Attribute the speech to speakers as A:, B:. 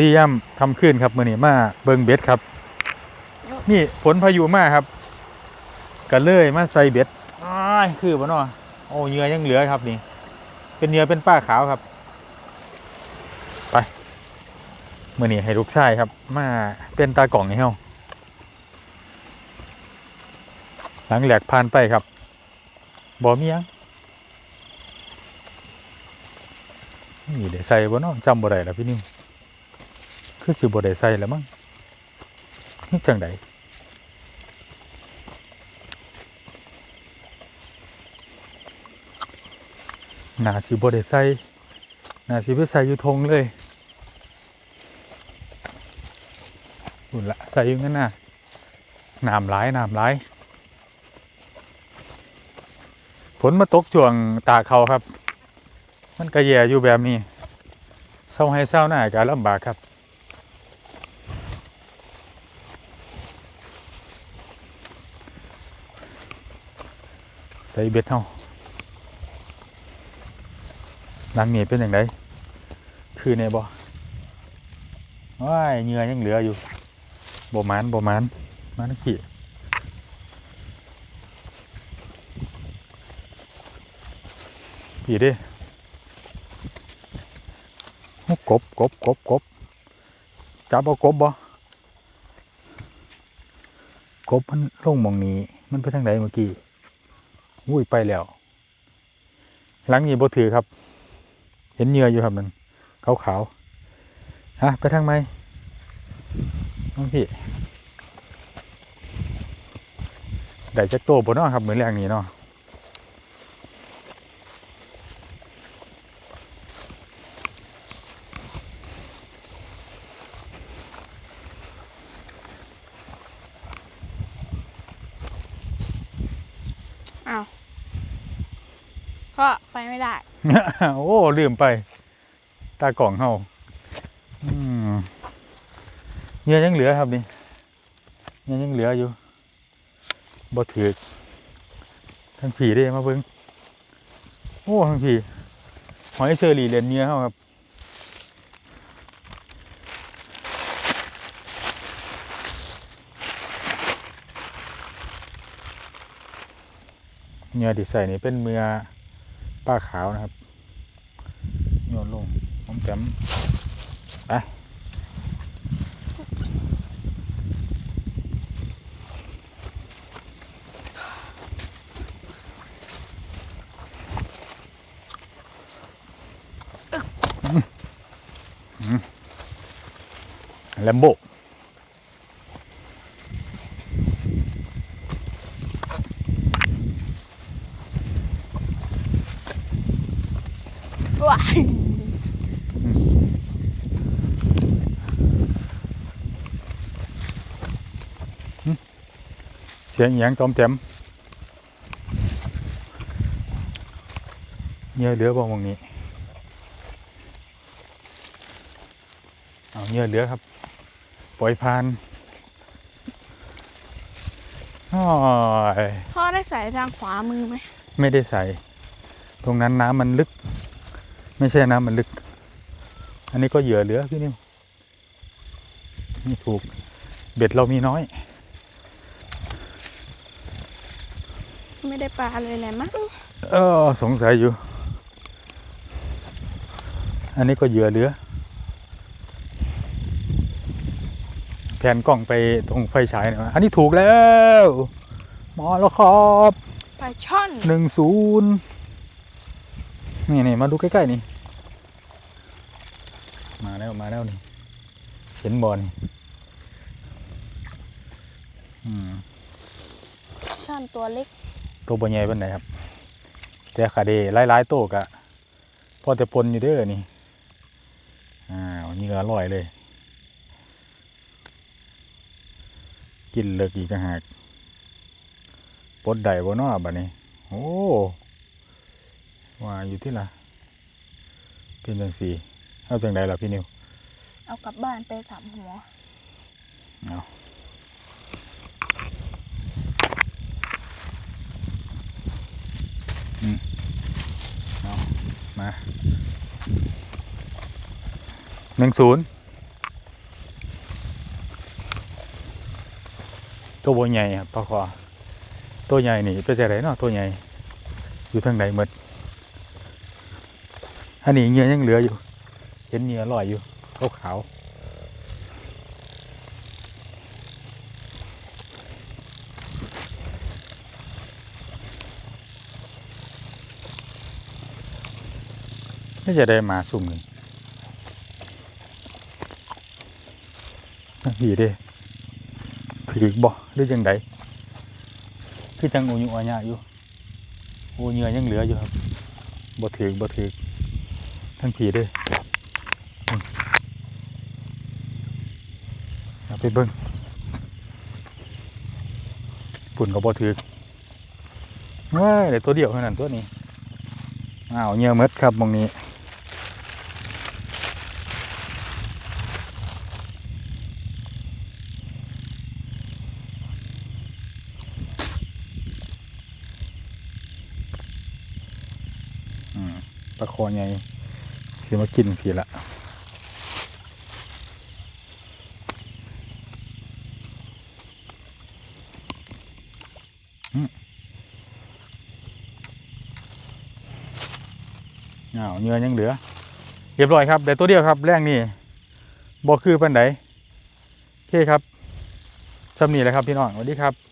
A: ดีย่ำคำขึ้นครับมือนี้มาเบิงเบ็ดครับ นี่ฝนพายุมาครับกันเลยมาใส่เบ็ดอ้ายคือบ่เนาะโอ้เหยื่อยังเหลือครับนี่ เป็นเหยื่อเป็นป้าขาวครับ ไปมือนี้ให้ลูกชายครับ มาเป็นตากล่องให้เฮาหลังแหลกผ่านไปครับบ่มีหยังนี่ได้ใส่บ่เนาะจำบ่ได้แล้วพี่นิ่ม คือสิบ่ได้ใส่แล้วมั้งนี่จังไดน่าสิบ่ได้ใส่น่าสิไปใส่อยู่ทงเลยอุ่นละใส่อยู่งั้นน่ะน้ำหลายน้ำหลายฝนมาตกช่วงตาเขาครับ มันก็แย่อยู่แบบนี้เศร้าให้เศร้าหน้าก็ลำบากครับ ใส่เบ็ดเฮาหลังนี้เป็นอย่างไรคือในบ่ว้ายเงือยังเหลืออยู่บ่มันบ่มันมานักขี่ผีด้โอ้กบกบกบกบจับเอากบบ่กบมันลงมองนี้มันไปทางไหนเมื่อกี้ อุ้ยไปแล้วหลังนี้บ่ถือครับ เห็นเหงื่ออยู่ครับนั่นขาวขาวๆฮะไปทางไหมน้องพี่ได้จักโตบ่เนาะครับเหมือนแรงนี้เนาะ
B: อ้าว ก็ไปไม่ได้
A: โอ้ลืมไป ตากล่องเฮาอืมเหงื่อยังเหลือครับนี่เหงื่อยังเหลืออยู่บ่ถือทั้งผีได้มาเบิ่งโอ้ทั้งผีหอยเชอรี่เรียนเหงื่อเฮาครับเนื้อที่ใส่นี่เป็นเมือ ป้าขาวนะครับโยนลงผมแต้มไปแลมโบ
B: ว้าย
A: เสียงอหย่างตอมแต้มเนื้อเหลือบ่หมองนี้เอาเนื้อเหลือครับ ปล่อยผ่านอ้อย
B: พ่อได้ใส่ทางขวามือไหม
A: ไม่ได้ใส่ ตรงนั้นน้ำมันลึก ไม่ใช่น้ำมันลึก อันนี้ก็เหยื่อเหลือพี่นิวนี่ถูกเบ็ดเรามีน้อย
B: ไม่ได้ปลาเลยแหละมั้ง
A: เออสงสัยอยู่ อันนี้ก็เหยื่อเหลือ แผนกล้องไปตรงไฟฉายหนะอันนี้ถูกแล้วมาแล้วครับ
B: ปลาช่อน
A: หนึ่งศูนย์นี่นี่มาดูใกล้ ๆ นี่ มาแล้วมาแล้วนี่ เห็นบอลอืม
B: ช่อนตัวเล็ก
A: ตัวบอใหญ่เป็นไหนครับ แต่ขาเดหลายๆโตวกะพอแต่ปนอยู่เด้อนี่อ้าวนี่ก็อร่อยเลย กินเลิกอีกต่างหากปดได้บ่เนาะบัดนี้ โอ้ว่าอยู่ที่ละเป็นจังสี่ เอาจังไดล่ะพี่นิว
B: เอากลับบ้านไปสามหัว เอาอื
A: มเอามาหนึ่งศูนย์ตัวใหญ่ครับปลาคอตัวใหญ่นี่ไปจากไหนเนาะตัวใหญ่ อยู่ทางไหนหมดอันนี้เงี้ยยังเหลืออยู่ เห็นเหงื่อลอยอยู่ขาวๆนี่จะได้มาสุ่มนี่ดีเด้ถือบ่หรือจังไดคือจังอูยุอาญะอยู่โอ้เหงื่อยังเหลืออยู่ครับบ่ถือบ่ถือทั้งผีเด้ เอา ไปเบิ้งปุ่นก็บ่ถือว้ายเดี๋ยวตัวเดียวเท่านั้นตัวนี้อ้าวเงื่อหมดครับมองนี้อืมปลาคอใหญ่สิมากินทีละ อ้าวเงื่อยังเหลือ เรียบร้อยครับเดี๋ยวตัวเดียวครับแรงนี่บอกคือปันไดโอเคครับสำนีแหละครับพี่น้องสวัสดีครับ